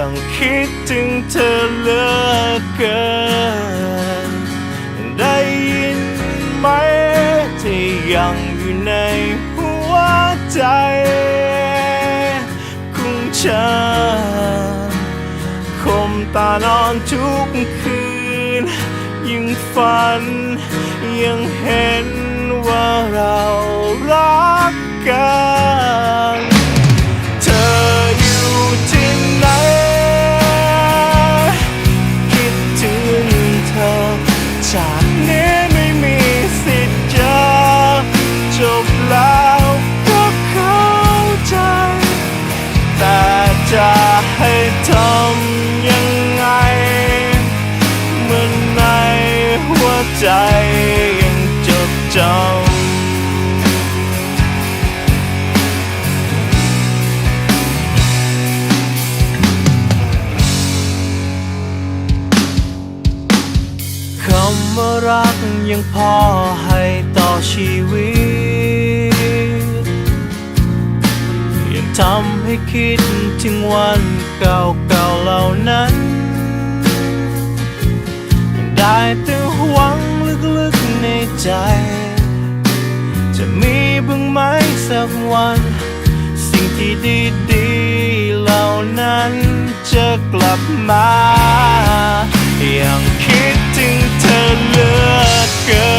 ยังคิดถึงเธอเหลือเกิน ได้ยินไหมที่ยังอยู่ในหัวใจของฉันคมตานอนทุกคืนยังฝัน ยังเห็นว่าเรารักกัน ทำยังไงเมื่อในหัวใจยังจดจำคำว่ารักยังพอให้ต่อชีวิต ทำให้คิดถึงวันเก่าๆเหล่านั้น ได้แต่หวังลึกๆในใจ จะมีบ้างไหมสักวัน สิ่งที่ดีๆเหล่านั้นจะกลับมา ยังคิดถึงเธอเหลือเกิน